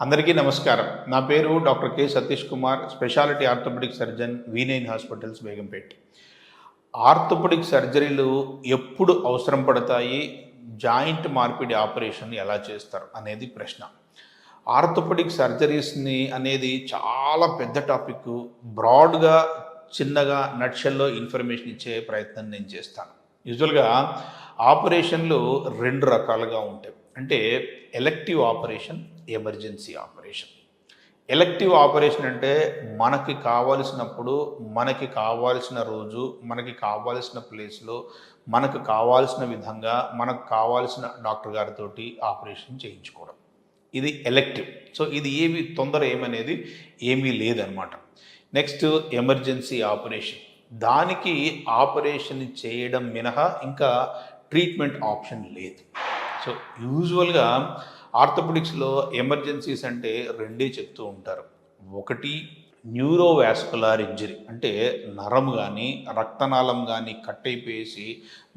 అందరికీ నమస్కారం. నా పేరు doctor K Satish Kumar speciality orthopaedic surgeon V nine hospitals Begumpet. Orthopaedic సర్జరీలు ఎప్పుడు అవసరం పడతాయి? జాయింట్ మార్పిడి ఆపరేషన్ ఎలా చేస్తారు? అనేది ప్రశ్న. ఆర్థోపెడిక్ సర్జరీస్ని అనేది చాలా పెద్ద టాపిక్. బ్రాడ్గా చిన్నగా నక్షల్లో ఇన్ఫర్మేషన్ ఇచ్చే ప్రయత్నం నేను చేస్తాను. యూజువల్గా ఆపరేషన్లు రెండు రకాలుగా ఉంటాయి. అంటే elective operation emergency operation elective operation అంటే మనకి కావాల్సినప్పుడు మనకి కావాల్సిన రోజు మనకి కావాల్సిన ప్లేస్లో మనకు కావాల్సిన విధంగా మనకు కావాల్సిన డాక్టర్ గారితో ఆపరేషన్ చేయించుకోవడం. ఇది ఎలెక్టివ్ సో ఇది ఏమి తొందర ఏమనేది ఏమీ లేదనమాట నెక్స్ట్ ఎమర్జెన్సీ ఆపరేషన్ దానికి ఆపరేషన్ చేయడం మినహా ఇంకా ట్రీట్మెంట్ ఆప్షన్ లేదు. సో యూజువల్గా ఆర్థోపెడిక్స్లో ఎమర్జెన్సీస్ అంటే రెండే చెప్తూ ఉంటారు. ఒకటి న్యూరోవాస్కులార్ ఇంజరీ అంటే నరం కానీ రక్తనాళం కానీ కట్ అయిపోయేసి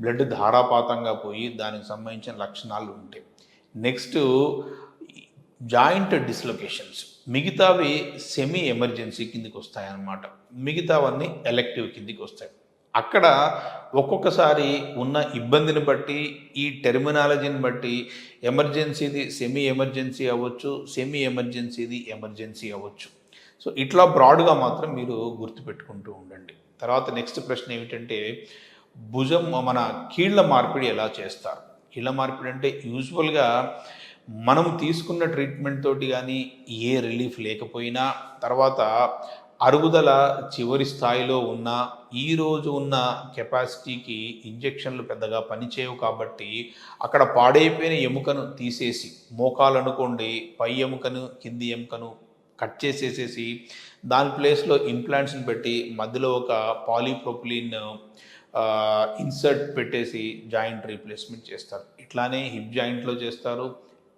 బ్లడ్ ధారాపాతంగా పోయి దానికి సంబంధించిన లక్షణాలు ఉంటాయి నెక్స్ట్ జాయింట్ డిస్లొకేషన్స్. మిగతావి సెమీ ఎమర్జెన్సీ కిందికి వస్తాయన్నమాట మిగతావన్నీ ఎలెక్టివ్ కిందికి వస్తాయి అక్కడ ఒక్కొక్కసారి ఉన్న ఇబ్బందిని బట్టి ఈ టెర్మినాలజీని బట్టి ఎమర్జెన్సీది సెమీ ఎమర్జెన్సీ అవ్వచ్చు సెమీ ఎమర్జెన్సీది ఎమర్జెన్సీ అవ్వచ్చు. సో ఇట్లా బ్రాడ్గా మాత్రం మీరు గుర్తుపెట్టుకుంటూ ఉండండి. తర్వాత నెక్స్ట్ ప్రశ్న ఏమిటంటే భుజం మన కీళ్ళ మార్పిడి ఎలా చేస్తారు? కీళ్ళ మార్పిడి అంటే యూజువల్గా మనం తీసుకున్న ట్రీట్మెంట్ తోటి కానీ ఏ రిలీఫ్ లేకపోయినా తర్వాత అరుగుదల చివరి స్థాయిలో ఉన్న ఈరోజు ఉన్న కెపాసిటీకి ఇంజెక్షన్లు పెద్దగా పనిచేయవు కాబట్టి అక్కడ పాడైపోయిన ఎముకను తీసేసి మోకాలు అనుకోండి పై ఎముకను కింది ఎముకను కట్ చేసేసేసి దాని ప్లేస్లో ఇంప్లాంట్స్ని పెట్టి మధ్యలో ఒక పాలీప్రొపిలిన్ ఇన్సర్ట్ పెట్టేసి జాయింట్ రీప్లేస్మెంట్ చేస్తారు. ఇట్లానే హిప్ జాయింట్లో చేస్తారు.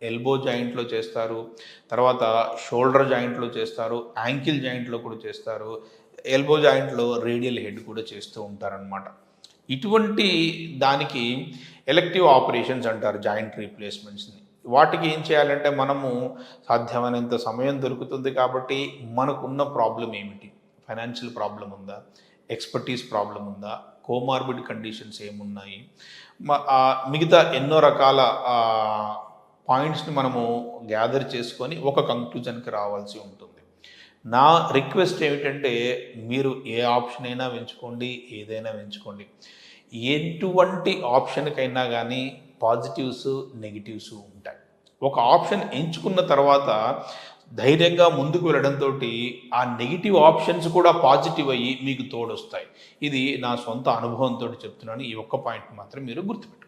ఎల్బో జాయింట్లో చేస్తారు తర్వాత షోల్డర్ జాయింట్లో చేస్తారు యాంకిల్ జాయింట్లో కూడా చేస్తారు ఎల్బో జాయింట్లో రేడియల్ హెడ్ కూడా చేస్తూ ఉంటారనమాట ఇటువంటి దానికి ఎలక్టివ్ ఆపరేషన్స్ అంటారు జాయింట్ రీప్లేస్మెంట్స్ని వాటికి ఏం చేయాలంటే మనము సాధ్యమైనంత సమయం దొరుకుతుంది కాబట్టి మనకున్న ప్రాబ్లం ఏమిటి? ఫైనాన్షియల్ ప్రాబ్లం ఉందా? ఎక్స్పర్టీస్ ప్రాబ్లం ఉందా? కోమార్బిడ్ కండిషన్స్ ఏమున్నాయి? మిగతా ఎన్నో రకాల పాయింట్స్ని మనము గ్యాదర్ చేసుకొని ఒక కంక్లూజన్కి రావాల్సి ఉంటుంది. నా రిక్వెస్ట్ ఏమిటంటే మీరు ఏ ఆప్షన్ అయినా ఎంచుకోండి ఏదైనా ఎంచుకోండి ఎటువంటి ఆప్షన్కైనా కానీ పాజిటివ్స్ నెగిటివ్స్ ఉంటాయి. ఒక ఆప్షన్ ఎంచుకున్న తర్వాత ధైర్యంగా ముందుకు వెళ్ళడంతో ఆ నెగిటివ్ ఆప్షన్స్ కూడా పాజిటివ్ అయ్యి మీకు తోడొస్తాయి. ఇది నా సొంత అనుభవంతో చెప్తున్నాను. ఈ ఒక్క పాయింట్ మాత్రం మీరు గుర్తుపెట్టుకోండి.